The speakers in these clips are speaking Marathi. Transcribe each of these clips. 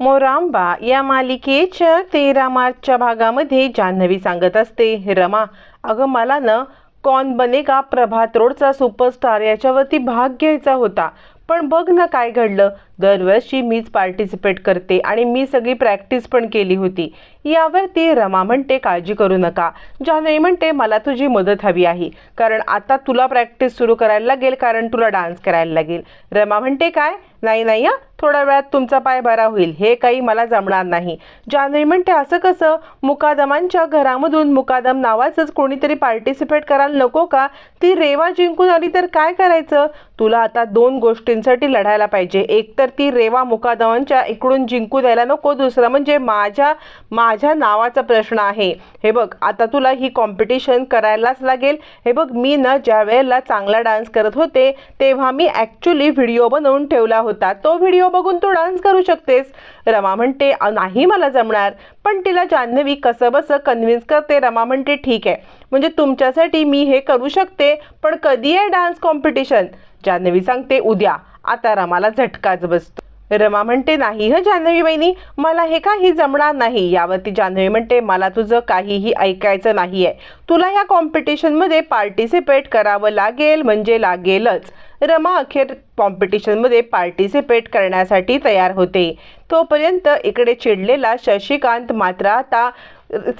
मोरांबा या मालिकेच्या तेरा मार्चच्या भागामध्ये जान्हवी सांगत असते रमा अगं मला ना कॉन बनेगा प्रभात रोडचा सुपरस्टार याच्यावरती भाग घ्यायचा होता. पण बघ ना काय घडलं. दरवर्षी मीच पार्टिसिपेट करते आणि मी सगळी प्रॅक्टिस पण केली होती. यावर ती रमा म्हणते काळजी करू नका. जान्हवी म्हणते मला तुझी मदत हवी आहे. कारण आता तुला प्रॅक्टिस सुरू करायला लागेल कारण तुला डान्स करायला लागेल. रमा म्हणते काय? नाही नाही हा. थोड्या वेळात तुमचा पाय बरा होईल. हे काही मला जमणार नाही. जान्हवी म्हणते असं कसं? मुकादमांच्या घरामधून मुकादम नावाचंच कोणीतरी पार्टिसिपेट करायला नको का? ती रेवा जिंकून आली तर काय करायचं? तुला आता दोन गोष्टींसाठी लढायला पाहिजे. एक तर तर ती रेवा मुकादमांच्या इकडून जिंकू द्यायला नको. दुसरं म्हणजे माझ्या माझ्या नावाचा प्रश्न आहे. हे बघ आता तुला ही कॉम्पिटिशन करायलाच लागेल. हे बघ मी ना ज्या वेळेला चांगला डान्स करत होते तेव्हा मी ॲक्च्युली व्हिडिओ बनवून ठेवला होता. तो व्हिडिओ बघून तू डान्स करू शकतेस. रमा म्हणते नाही मला जमणार. पण तिला जान्हवी कसं बसं कन्व्हिन्स करते रमा म्हणते ठीक आहे. म्हणजे तुमच्यासाठी मी हे करू शकते पण कधी आहे डान्स कॉम्पिटिशन जान्हवी सांगते उद्या. आता रमाला झटकाच बसतो. रमा म्हणते नाही ह जान्हवी बहिणी मला हे काही जमणार नाही. यावरती जान्हवी म्हणते मला तुझं काहीही ऐकायचं नाही आहे तुला ह्या कॉम्पिटिशनमध्ये पार्टिसिपेट करावं लागेल म्हणजे लागेलच. रमा अखेर कॉम्पिटिशनमध्ये पार्टिसिपेट करण्यासाठी तयार होते. तोपर्यंत इकडे चिडलेला शशिकांत मात्र आता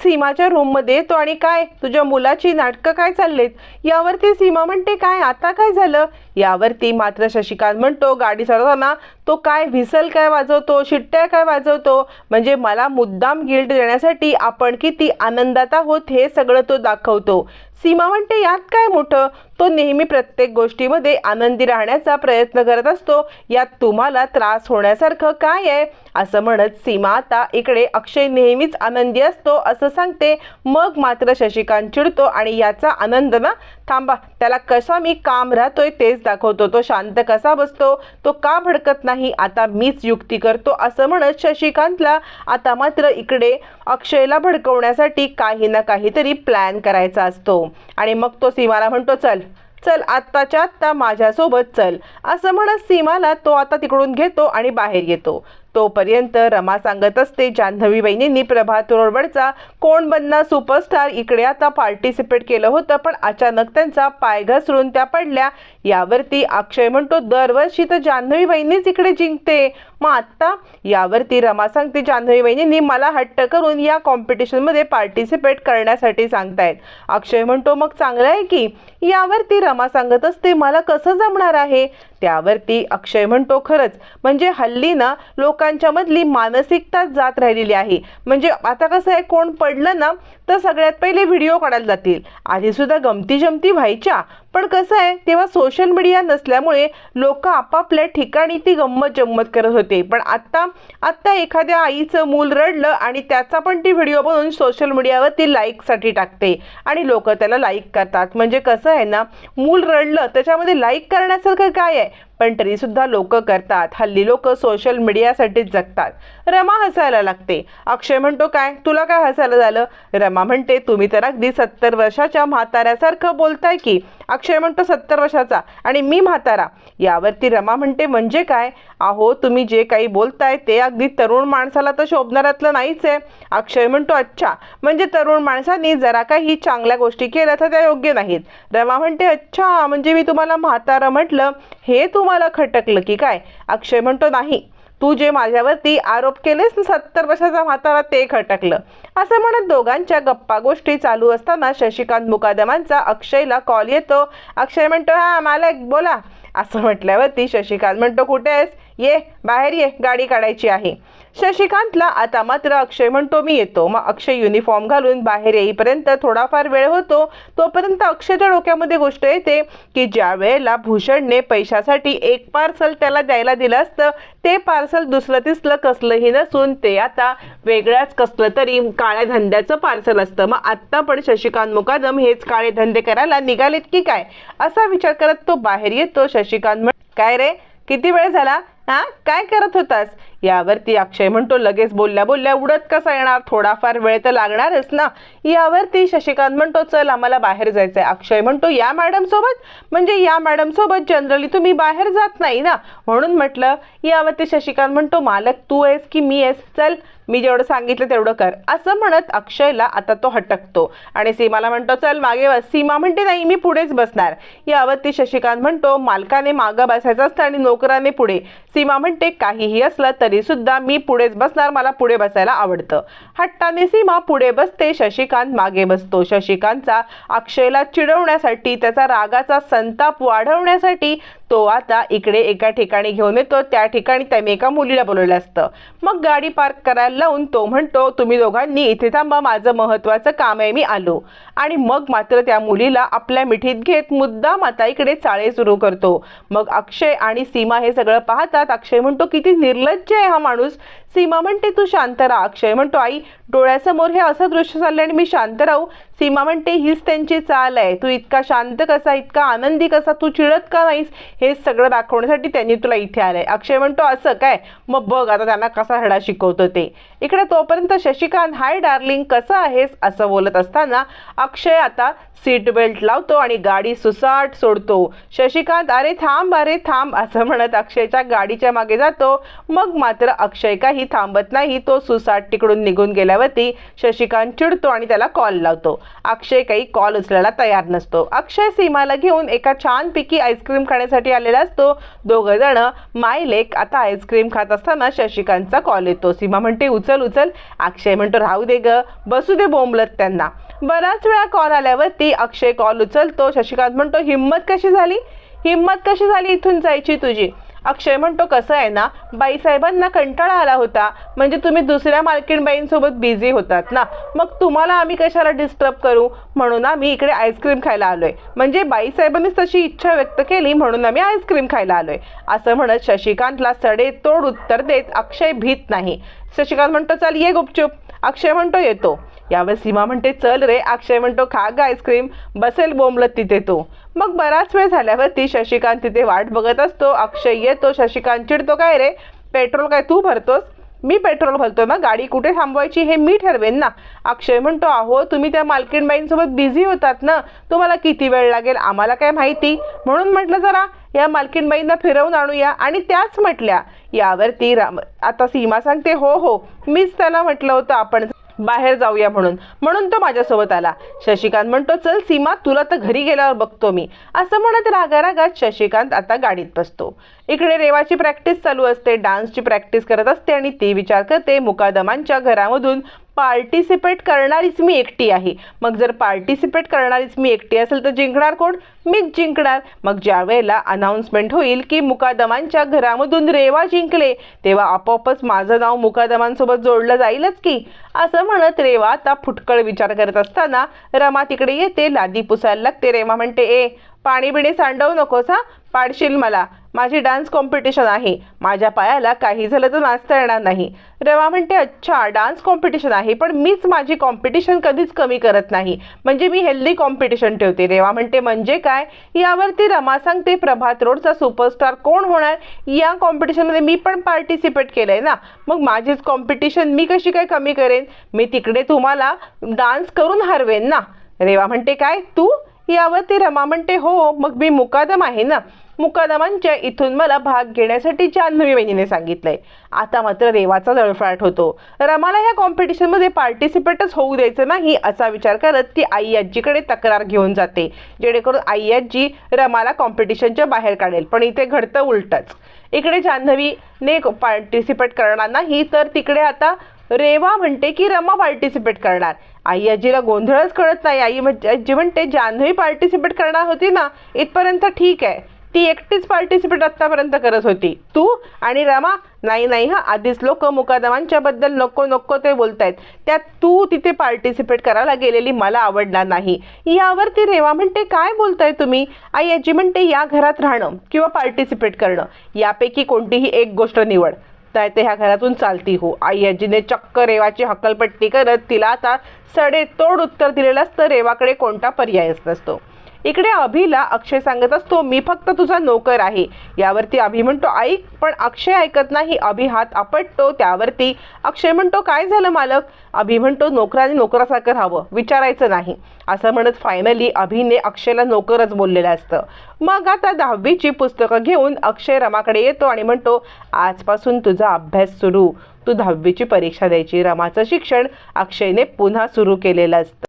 सीमाच्या रूममध्ये येतो. आणि काय तुझ्या मुलाची नाटकं काय चाललेत? यावरती सीमा म्हणते काय आता काय झालं? यावरती मात्र शशिकांत म्हणतो गाडी चढवताना तो काय व्हिसल काय वाजवतो शिट्ट्या काय वाजवतो म्हणजे मला मुद्दाम गिल्ट देण्यासाठी आपण किती आनंदात आहोत हे सगळं तो दाखवतो. सीमा म्हणते यात काय मोठं? तो नेहमी प्रत्येक गोष्टीमध्ये आनंदी राहण्याचा प्रयत्न करत असतो. यात तुम्हाला त्रास होण्यासारखं काय आहे? असं म्हणत सीमा आता इकडे अक्षय नेहमीच आनंदी असतो असं सांगते. मग मात्र शशिकांत चिडतो आणि याचा आनंद ना थांबा. त्याला कसा मी काम राहतोय तेच दाखवतो. तो शांत कसा बसतो तो का भडकत नाही? आता मीच युक्ती करतो. असं म्हणत शशिकांतला आता मात्र इकडे अक्षयला भडकवण्यासाठी काही ना काहीतरी प्लॅन करायचा असतो. आणि मग तो सीमाला म्हणतो चल चल आत्ताच्या आत्ता माझ्यासोबत चल. असं म्हणत सीमाला तो आता तिकडून घेतो आणि बाहेर येतो. तोपर्यंत रमा सांगत असते जान्हवी बहिणींनी प्रभात रोडवरचा कोण बनना सुपरस्टार इकडे आता पार्टिसिपेट केलं होतं पण अचानक त्यांचा पाय घसरून त्या पडल्या. यावरती अक्षय म्हणतो दरवर्षी तर जान्हवी बहिणीच इकडे जिंकते. मग आत्ता यावरती रमा सांगते जान्हवी बहिणींनी मला हट्ट करून या कॉम्पिटिशनमध्ये पार्टिसिपेट करण्यासाठी सांगतायत. अक्षय म्हणतो मग चांगलं आहे की? यावरती रमा सांगत असते मला कसं जमणार आहे? त्यावरती अक्षय म्हणतो खरंच म्हणजे हल्ली ना लोकांच्या मधली मानसिकताच जात राहिलेली आहे. म्हणजे आता कसं आहे कोण पडलं ना तर सगळ्यात पहिले व्हिडिओ काढायला जातील. आधीसुद्धा गमती जमती व्हायच्या. पण कसं आहे तेव्हा सोशल मीडिया नसल्यामुळे लोक आपापल्या ठिकाणी ती गंमत जम्मत करत होते. पण आत्ता आत्ता एखाद्या आईचं मूल रडलं आणि त्याचा पण ती व्हिडिओ बनवून सोशल मीडियावर ती लाईकसाठी टाकते आणि लोक त्याला लाईक करतात. म्हणजे कसं आहे ना मूल रडलं त्याच्यामध्ये लाईक करण्यासारखं काय आहे? पण तरीसुद्धा लोक करतात. हल्ली लोक सोशल मीडियासाठीच जगतात. रमा हसायला लागते. अक्षय म्हणतो काय? तुला काय हसायला झालं? रमा म्हणते तुम्ही तर अगदी सत्तर वर्षाच्या म्हाताऱ्यासारखं बोलताय की. अक्षय म्हणतो सत्तर वर्षाचा आणि मी म्हातारा. यावरती रमा म्हणते म्हणजे काय? अहो तुम्ही जे काही बोलताय ते अगदी तरुण माणसाला तर शोभणाऱ्यातलं नाहीच आहे. अक्षय म्हणतो अच्छा म्हणजे तरुण माणसांनी जरा काही चांगल्या गोष्टी केल्या तर त्या योग्य नाहीत. रमा म्हणते अच्छा म्हणजे मी तुम्हाला म्हातारा म्हटलं. हे तू तुम्हाला खटकलं की काय? अक्षय म्हणतो नाही. तू जे माझ्यावरती आरोप केलेस ना सत्तर वर्षाचा म्हातारा ते खटकलं. असं म्हणत दोघांच्या गप्पा गोष्टी चालू असताना शशिकांत मुकादमांचा अक्षयला कॉल येतो. अक्षय म्हणतो हा मालक बोला. असं म्हटल्यावरती शशिकांत म्हणतो कुठे आहेस? ये बाहेर ये गाडी काढायची आहे. शशिकांतला आता मात्र अक्षय म्हणतो मी येतो. मग अक्षय युनिफॉर्म घालून बाहेर येईपर्यंत थोडाफार वेळ होतो. तोपर्यंत अक्षयच्या डोक्यामध्ये गोष्ट येते की ज्या वेळेला भूषणने पैशासाठी एक पार्सल त्याला द्यायला दिलं असतं ते पार्सल दुसरं तिसलं कसलंही नसून ते आता वेगळ्याच कसलं तरी काळ्या धंद्याचं पार्सल असतं. मग आत्ता पण शशिकांत मुकादम हेच काळे धंदे करायला निघालेत की काय? असा विचार करत तो बाहेर येतो. शशिकांत म्हण काय रे? किती वेळ झाला? हां? काय करत होतास? यावरती अक्षय म्हणतो लगेच बोलल्या बोलल्या उडत कसा येणार? थोडाफार वेळ तर लागणारच ना. यावरती शशिकांत म्हणतो चल आम्हाला बाहेर जायचंय. अक्षय म्हणतो या मॅडम सोबत म्हणजे या मॅडम सोबत जनरली तुम्ही बाहेर जात नाही ना. म्हणून म्हटलं यावरती शशिकांत म्हणतो मालक तू आहेस की मी आहेस? चल मी जेवढं सांगितलं तेवढं कर. असं म्हणत अक्षयला आता तो हटकतो. आणि सीमाला म्हणतो चल मागे बस. सीमा म्हणते नाही मी पुढेच बसणार. यावरती शशिकांत म्हणतो मालकाने मागं बसायचं असतं आणि नोकराने पुढे. सीमा म्हणते काहीही असलं तरी सुद्धा मी पुढेच बसणार मला पुढे बसायला आवडतं. हट्टाने सीमा पुढे बसते शशिकांत मागे बसतो. शशिकांतचा अक्षयला चिडवण्यासाठी त्याचा रागाचा संताप वाढवण्यासाठी तो आता इकडे एका ठिकाणी घेऊन येतो. त्या ठिकाणी त्याने एका मुलीला बोलवलं असतं. मग गाडी पार्क करायला लावून तो म्हणतो तुम्ही दोघांनी इथे थांबा माझं महत्त्वाचं काम आहे मी आलो. आणि मग मात्र त्या मुलीला आपल्या मिठीत घेत मुद्दाम आता इकडे चाळे सुरू करतो. मग अक्षय आणि सीमा हे सगळं पाहतात. अक्षय म्हणतो किती निर्लज्ज आहे हा माणूस. सीमा म्हणते तू शांत राहा. अक्षय म्हणतो आई डोळ्यासमोर हे असं दृश्य चाललं आणि मी शांत राहू. सीमा म्हणते हीच त्यांची चाल आहे. तू इतका शांत कसा इतका आनंदी कसा तू चिडत का नाहीस? हे सगळं दाखवण्यासाठी त्यांनी तुला इथे आलंय. अक्षय म्हणतो असं काय? मग बघ आता त्यांना कसा धडा शिकवतो ते. इकडे तोपर्यंत शशिकांत हाय डार्लिंग कसं आहेस? असं बोलत असताना अक्षय आता सीट बेल्ट लावतो आणि गाडी सुसाट सोडतो. शशिकांत अरे थांब अरे थांब असं म्हणत अक्षयच्या गाडीच्या मागे जातो. मग मात्र अक्षय काही थांबत नाही. तो सुसाट तिकडून निघून गेल्यावरती शशिकांत चिडतो आणि त्याला कॉल लावतो. अक्षय काही कॉल उचलायला तयार नसतो. अक्षय सीमाला घेऊन एका छानपैकी आईस्क्रीम खाण्यासाठी आलेला असतो. दोघं जण माय लेक आता आईस्क्रीम खात असताना शशिकांतचा कॉल येतो. सीमा म्हणते उचल उचल. अक्षय म्हणतो राहू दे ग. बसू दे बोंबलत त्यांना. बराच वेळा कॉल आल्यावरती अक्षय कॉल उचलतो. शशिकांत म्हणतो हिंमत कशी झाली? हिंमत कशी झाली इथून जायची तुझी? अक्षय म्हणतो कसं आहे ना बाईसाहेबांना कंटाळा आला होता. म्हणजे तुम्ही दुसऱ्या मालकीणबाईंसोबत बिझी होतात ना. मग तुम्हाला आम्ही कशाला डिस्टर्ब करू? म्हणून आम्ही इकडे आईस्क्रीम खायला आलोय. म्हणजे बाईसाहेबांनीच तशी इच्छा व्यक्त केली म्हणून आम्ही आईस्क्रीम खायला आलोय. असं म्हणत शशिकांतला सडे तोड उत्तर देत अक्षय भीत नाही. शशिकांत म्हणतो चल ये गुपचूप. अक्षय म्हणतो येतो. यावर सीमा म्हणते चल रे अक्षय म्हणतो खा ग आईस्क्रीम. बसेल बोंबलत तिथे तो. मग बराच वेळ झाल्यावरती शशिकांत तिथे वाट बघत असतो. अक्षय येतो शशिकांत चिडतो काय रे पेट्रोल काय तू भरतोस? मी पेट्रोल भरतोय ना गाडी कुठे थांबवायची हे मी ठरवेन ना. अक्षय म्हणतो अहो तुम्ही त्या मालकीणबाईंसोबत बिझी होतात ना तुम्हाला किती वेळ लागेल आम्हाला काय माहिती? म्हणून म्हटलं जरा या मालकीणबाईंना फिरवून आणूया. आणि त्याच म्हटल्या यावरती राम आता सीमा सांगते हो हो मीच त्याला म्हटलं होतं आपण बाहेर जाऊया म्हणून. म्हणून तो माझ्यासोबत आला. शशिकांत म्हणतो चल सीमा तुला तर घरी गेल्यावर बघतो मी. असं म्हणत रागारागात शशिकांत आता गाडीत बसतो. इकडे रेवाची प्रॅक्टिस चालू असते डान्सची प्रॅक्टिस करत असते आणि ती विचार करते मुकादमांच्या घरामधून पार्टिसिपेट करणारीच मी एकटी आहे. मग जर पार्टिसिपेट करणारीच मी एकटी असेल तर जिंकणार कोण? मीच जिंकणार. मग ज्या वेळेला अनाऊन्समेंट होईल की मुकादमांच्या घरामधून रेवा जिंकले तेव्हा आपोआपच माझं नाव मुकादमांसोबत जोडलं जाईलच की. असं म्हणत रेवा आता फुटकळ विचार करत असताना रमा तिकडे येते लादी पुसायला लागते. रेमा म्हणते ए पाणी बिणी सांडवू नकोस हा? पाडशील मला. माझी डान्स कॉम्पिटिशन आहे. माझ्या पायाला काही झालं तर नाचता येणार नाही. रेवा म्हणते अच्छा डान्स कॉम्पिटिशन आहे पण मीच माझी कॉम्पिटिशन कधीच कमी करत नाही. म्हणजे मी हेल्दी कॉम्पिटिशन ठेवते. रेवा म्हणते म्हणजे काय? यावरती रमा सांगते प्रभात रोडचा सुपरस्टार कोण होणार? या कॉम्पिटिशनमध्ये मी पण पार्टिसिपेट केलं आहे ना. मग माझीच कॉम्पिटिशन मी कशी काय कमी करेन? मी तिकडे तुम्हाला डान्स करून हरवेन ना. रेवा म्हणते काय? तू? यावरती रमा म्हणते हो मग मी मुकादम आहे ना. मुकादमांच्या इथून मला भाग घेण्यासाठी जान्हवी बहिणीने सांगितलंय. आता मात्र रेवाचा जळफळाट होतो. रमाला ह्या कॉम्पिटिशनमध्ये पार्टिसिपेटच होऊ द्यायचं नाही असा विचार करत ती आई आजीकडे तक्रार घेऊन जाते. जेणेकरून आई आजी रमाला कॉम्पिटिशनच्या बाहेर काढेल पण इथे घडतं उलटच. इकडे जान्हवीने पार्टिसिपेट करणार नाही तर तिकडे आता रेवा म्हणते की रमा पार्टिसिपेट करणार. आई आजीला गोंधळच कळत नाही. आई म्हणजे आजी म्हणते जान्हवी पार्टिसिपेट करणार होती ना इथपर्यंत ठीक आहे. ती एकटीच पार्टिसिपेट आत्तापर्यंत करत होती. तू आणि रमा नाही नाही हा आधीच लोक मुकादमांच्या बद्दल नको नको ते बोलतायत. त्यात तू तिथे पार्टिसिपेट करायला गेलेली मला आवडणार नाही. यावरती रेवा म्हणते काय बोलताय तुम्ही? आई आजी म्हणते या घरात राहणं किंवा पार्टिसिपेट करणं. यापैकी कोणतीही एक गोष्ट निवड. काय ते ह्या घरातून चालती हो. आई आजीने चक्क रेवाची हक्कलपट्टी करत तिला आता सडेतोड उत्तर दिलेलं असतं. रेवाकडे कोणता पर्यायच नसतो. इकडे अभिला अक्षय सांगत असतो मी फक्त तुझा नोकर आहे. यावरती अभि म्हणतो ऐक पण अक्षय ऐकत नाही अभि हात आपटतो. त्यावरती अक्षय म्हणतो काय झालं मालक? अभि म्हणतो नोकराने नोकरासारखं राहावं विचारायचं नाही. असं म्हणत फायनली अभिने अक्षयला नोकरच बोललेलं असतं. मग आता दहावीची पुस्तकं घेऊन अक्षय रमाकडे येतो आणि म्हणतो आजपासून तुझा अभ्यास सुरू. तू दहावीची परीक्षा द्यायची. रमाचं शिक्षण अक्षयने पुन्हा सुरू केलेलं असतं.